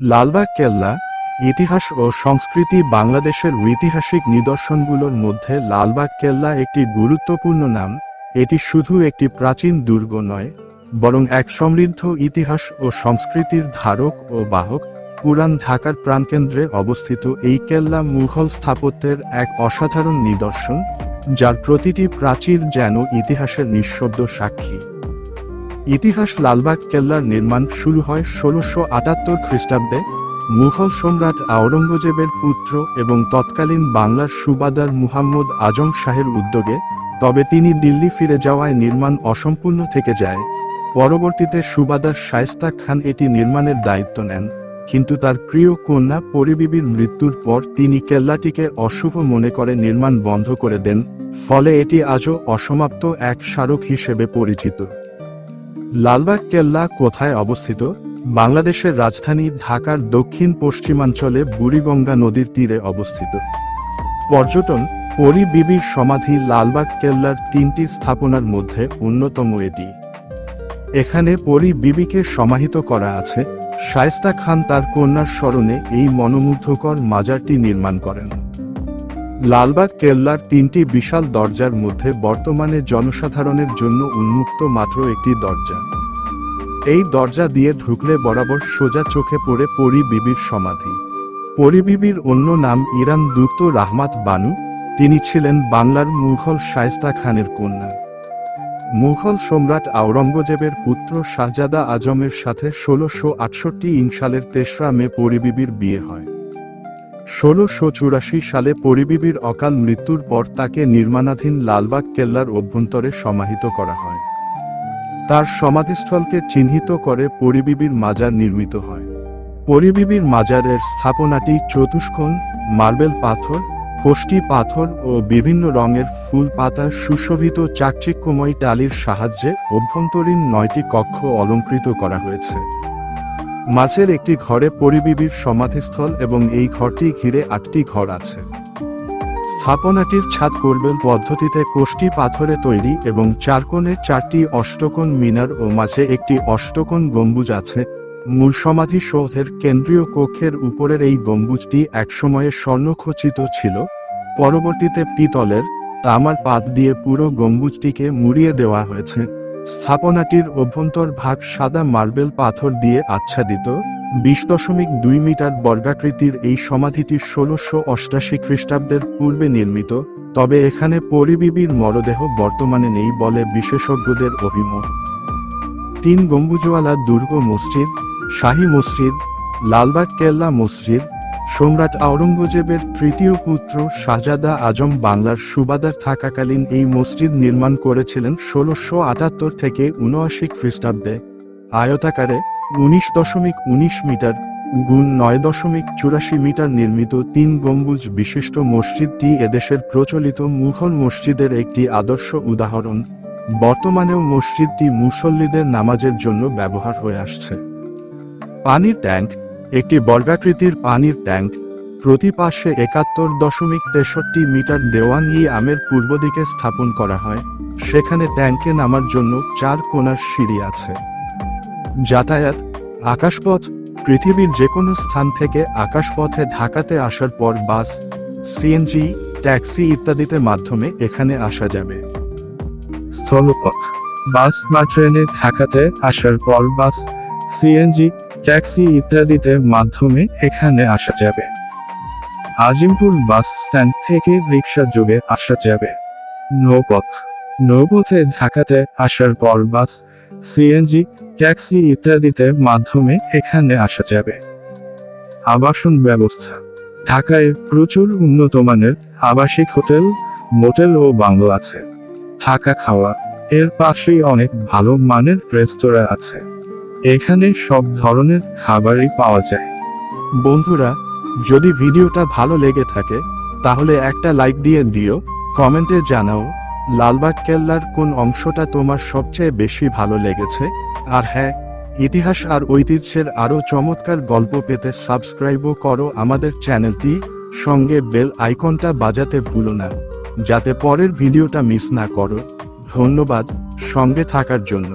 লালবাগ কেল্লা, ইতিহাস ও সংস্কৃতি বাংলাদেশের ঐতিহাসিক নিদর্শনগুলোর মধ্যে লালবাগ কেল্লা একটি গুরুত্বপূর্ণ নাম। এটি শুধু একটি প্রাচীন দুর্গ নয়, বরং এক সমৃদ্ধ ইতিহাস ও সংস্কৃতির ধারক ও বাহক। পুরান ঢাকার প্রাণকেন্দ্রে অবস্থিত এই কেল্লা মুঘল স্থাপত্যের এক অসাধারণ নিদর্শন, যার প্রতিটি প্রাচীর যেন ইতিহাসের নিঃশব্দ সাক্ষী। ইতিহাস লালবাগ কেল্লার নির্মাণ শুরু হয় ষোলোশো আটাত্তর খ্রিস্টাব্দে। মুঘল সম্রাট আওরঙ্গজেবের পুত্র এবং তৎকালীন বাংলার সুবাদার মুহাম্মদ আজম শাহের উদ্যোগে, তবে তিনি দিল্লি ফিরে যাওয়ায় নির্মাণ অসম্পূর্ণ থেকে যায়। পরবর্তীতে সুবাদার শায়েস্তা খান এটি নির্মাণের দায়িত্ব নেন, কিন্তু তার প্রিয় কন্যা পরিবিবির মৃত্যুর পর তিনি কেল্লাটিকে অশুভ মনে করে নির্মাণ বন্ধ করে দেন, ফলে এটি আজও অসমাপ্ত এক স্মারক হিসেবে পরিচিত। লালবাগ কেল্লা কোথায় অবস্থিত? বাংলাদেশের রাজধানী ঢাকার দক্ষিণ পশ্চিমাঞ্চলে বুড়িগঙ্গা নদীর তীরে অবস্থিত। পর্যটন, পরিবিবির সমাধি লালবাগ কেল্লার তিনটি স্থাপনার মধ্যে অন্যতম এটি। এখানে পরিবিবিকে সমাহিত করা আছে। শায়েস্তা খান তার কন্যার স্মরণে এই মনোমুগ্ধকর মাজারটি নির্মাণ করেন। লালবাগ কেল্লার তিনটি বিশাল দরজার মধ্যে বর্তমানে জনসাধারণের জন্য উন্মুক্ত মাত্র একটি দরজা। এই দরজা দিয়ে ঢুকলে বরাবর সোজা চোখে পড়ে পরিবিবির সমাধি। পরিবিবির অন্য নাম ইরান দুত রাহমাত বানু, তিনি ছিলেন বাংলার মুঘল শায়েস্তা খানের কন্যা। মুঘল সম্রাট আওরঙ্গজেবের পুত্র শাহজাদা আজমের সাথে ষোলোশো আটষট্টি ইং সালের তেসরা মে পরিবিবির বিয়ে হয়। ষোলোশো চুরাশি সালে পরিবিবির অকাল মৃত্যুর পর তাকে নির্মাণাধীন লালবাগ কেল্লার অভ্যন্তরে সমাহিত করা হয়। তার সমাধিস্থলকে চিহ্নিত করে পরিবিবির মাজার নির্মিত হয়। পরিবিবির মাজারের স্থাপনাটি চতুষ্কোণ, মার্বেল পাথর কোষ্টি পাথর ও বিভিন্ন রঙের ফুল পাতা সুশোভিত চাকচিক্যময় টালির সাহায্যে অভ্যন্তরীণ নয়টি কক্ষ অলঙ্কৃত করা হয়েছে। মাঝের একটি ঘরে পরিবিবির সমাধিস্থল এবং এই ঘরটি ঘিরে আটটি ঘর আছে। স্থাপনাটির ছাদ কোরবেল পদ্ধতিতে কোষ্টি পাথরে তৈরি এবং চারকোণে চারটি অষ্টকোণ মিনার ও মাঝে একটি অষ্টকোণ গম্বুজ আছে। মূল সমাধি সৌধের কেন্দ্রীয় কক্ষের উপরের এই গম্বুজটি একসময়ে স্বর্ণখচিত ছিল। পরবর্তীতে পিতলের তামার পাত দিয়ে পুরো গম্বুজটিকে মুড়িয়ে দেওয়া হয়েছে। স্থাপনাটির অভ্যন্তর ভাগ সাদা মার্বেল পাথর দিয়ে আচ্ছাদিত, বিশ দশমিক দুই মিটার বর্গাকৃতির এই সমাধিটি ষোলোশো অষ্টাশি খ্রিস্টাব্দের পূর্বে নির্মিত, তবে এখানে পরিবিবির মরদেহ বর্তমানে নেই বলে বিশেষজ্ঞদের অভিমত। তিন গম্বুজওয়ালা দুর্গ মসজিদ, শাহী মসজিদ, লালবাগ কেল্লা মসজিদ সম্রাট আওরঙ্গজেবের তৃতীয় পুত্র শাহজাদা আজম বাংলার সুবাদার থাকাকালীন এই মসজিদ নির্মাণ করেছিলেন ষোলোশো আটাত্তর থেকে উনআশি খ্রিস্টাব্দে। আয়তাকারে উনিশ দশমিক উনিশ মিটার গুণ নয় দশমিক চুরাশি মিটার নির্মিত তিন গম্বুজ বিশিষ্ট মসজিদটি এদেশের প্রচলিত মুঘল মসজিদের একটি আদর্শ উদাহরণ। বর্তমানেও মসজিদটি মুসল্লিদের নামাজের জন্য ব্যবহার হয়ে আসছে। পানির ট্যাঙ্ক একটি বর্গাকৃতির পানির ট্যাঙ্ক, প্রতি পাশে একাত্তর দশমিক তেষট্টি মিটার দেওয়ান ই আমের পূর্ব দিকে স্থাপন করা হয়, সেখানে ট্যাঙ্কে নামার জন্য চার কোনার সিঁড়ি আছে। যাতায়াত, আকাশপথ, পৃথিবীর যে কোনো স্থান থেকে আকাশপথে ঢাকাতে আসার পর বাস সিএনজি ট্যাক্সি ইত্যাদিতে মাধ্যমে এখানে আসা যাবে। স্থলপথ, বাস বা ট্রেনে ঢাকাতে আসার পর বাস সিএনজি ট্যাক্সি ইত্যাদিতে মাধ্যমে এখানে আসা যাবে। আজিমপুর বাস স্ট্যান্ড থেকে রিক্সা যোগে আসা যাবে। নৌপথ। নৌপথে ঢাকাতে আসার পর বাস সিএনজি ট্যাক্সি ইত্যাদিতে মাধ্যমে এখানে আসা যাবে। আবাসন ব্যবস্থা। ঢাকায় প্রচুর উন্নত মানের আবাসিক হোটেল, মোটেল ও বাংলো আছে। থাকা খাওয়া। এর পাশেই অনেক ভালো মানের রেস্তোরাঁ আছে। এখানে সব ধরনের খাবারই পাওয়া যায়। বন্ধুরা, যদি ভিডিওটা ভালো লেগে থাকে, তাহলে একটা লাইক দিয়ে দিও, কমেন্টে জানাও, লালবাগ কেল্লার কোন অংশটা তোমার সবচেয়ে বেশি ভালো লেগেছে? আর হ্যাঁ ইতিহাস আর ঐতিহ্যের আরও চমৎকার গল্প পেতে সাবস্ক্রাইবও করো আমাদের চ্যানেলটি, সঙ্গে বেল আইকনটা বাজাতে ভুলো না, যাতে পরের ভিডিওটা মিস না করো। ধন্যবাদ, সঙ্গে থাকার জন্য।